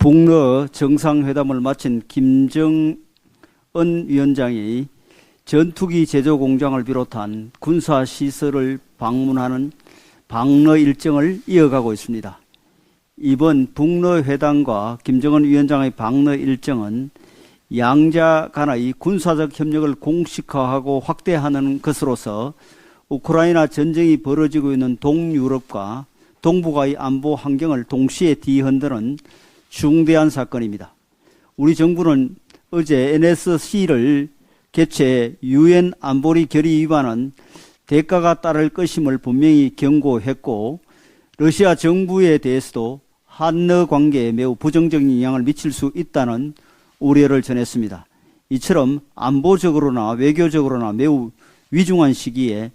북러 정상회담을 마친 김정은 위원장이 전투기 제조 공장을 비롯한 군사 시설을 방문하는 방러 일정을 이어가고 있습니다. 이번 북러 회담과 김정은 위원장의 방러 일정은 양자 간의 군사적 협력을 공식화하고 확대하는 것으로서 우크라이나 전쟁이 벌어지고 있는 동유럽과 동북아의 안보 환경을 동시에 뒤흔드는 중대한 사건입니다. 우리 정부는 어제 NSC를 개최 유엔 안보리 결의 위반은 대가가 따를 것임을 분명히 경고했고 러시아 정부에 대해서도 한러 관계에 매우 부정적인 영향을 미칠 수 있다는 우려를 전했습니다. 이처럼 안보적으로나 외교적으로나 매우 위중한 시기에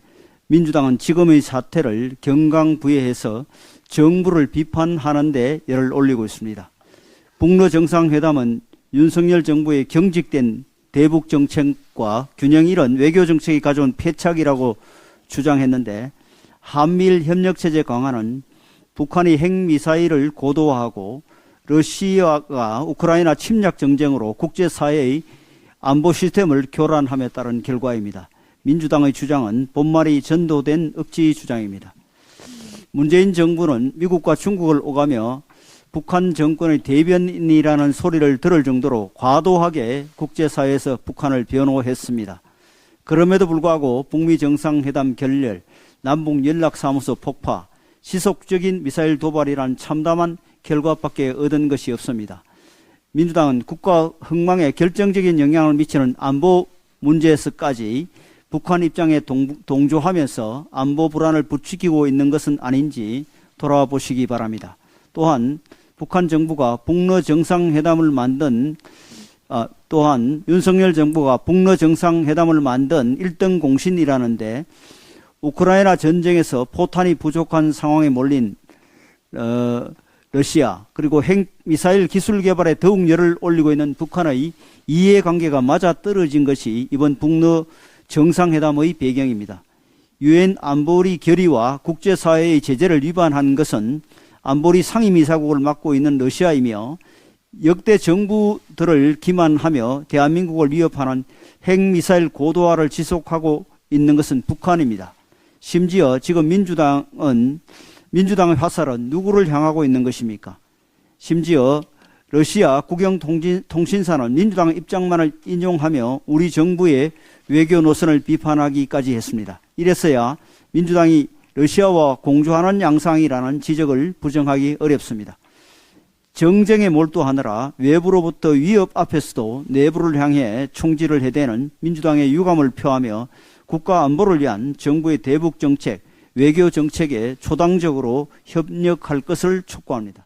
민주당은 지금의 사태를 경강부회해서 정부를 비판하는 데 열을 올리고 있습니다. 북러 정상회담은 윤석열 정부의 경직된 대북 정책과 균형 잃은 외교 정책이 가져온 패착이라고 주장했는데 한미일 협력 체제 강화는 북한이 핵미사일을 고도화하고 러시아가 우크라이나 침략 정쟁으로 국제사회의 안보 시스템을 교란함에 따른 결과입니다. 민주당의 주장은 본말이 전도된 억지 주장입니다. 문재인 정부는 미국과 중국을 오가며 북한 정권의 대변인이라는 소리를 들을 정도로 과도하게 국제사회에서 북한을 변호했습니다. 그럼에도 불구하고 북미 정상회담 결렬, 남북 연락사무소 폭파, 지속적인 미사일 도발이란 참담한 결과밖에 얻은 것이 없습니다. 민주당은 국가 흥망에 결정적인 영향을 미치는 안보 문제에서까지 북한 입장에 동, 동조하면서 안보 불안을 부추기고 있는 것은 아닌지 돌아보시기 바랍니다. 또한 북한 정부가 북러 정상회담을 만든 아, 또한 윤석열 정부가 북러 정상회담을 만든 1등 공신이라는데 우크라이나 전쟁에서 포탄이 부족한 상황에 몰린 어, 러시아 그리고 핵 미사일 기술 개발에 더욱 열을 올리고 있는 북한의 이해관계가 맞아 떨어진 것이 이번 북러 정상회담의 배경입니다. 유엔 안보리 결의와 국제사회의 제재를 위반한 것은 안보리 상임이사국을 맡고 있는 러시아이며 역대 정부들을 기만하며 대한민국을 위협하는 핵미사일 고도화를 지속하고 있는 것은 북한입니다. 심지어 지금 민주당은 민주당의 화살은 누구를 향하고 있는 것입니까? 심지어 러시아 국영통신사는 민주당 입장만을 인용하며 우리 정부의 외교 노선을 비판하기까지 했습니다. 이래서야 민주당이 러시아와 공조하는 양상이라는 지적을 부정하기 어렵습니다. 정쟁에 몰두하느라 외부로부터 위협 앞에서도 내부를 향해 총질을 해대는 민주당의 유감을 표하며 국가 안보를 위한 정부의 대북 정책, 외교 정책에 초당적으로 협력할 것을 촉구합니다.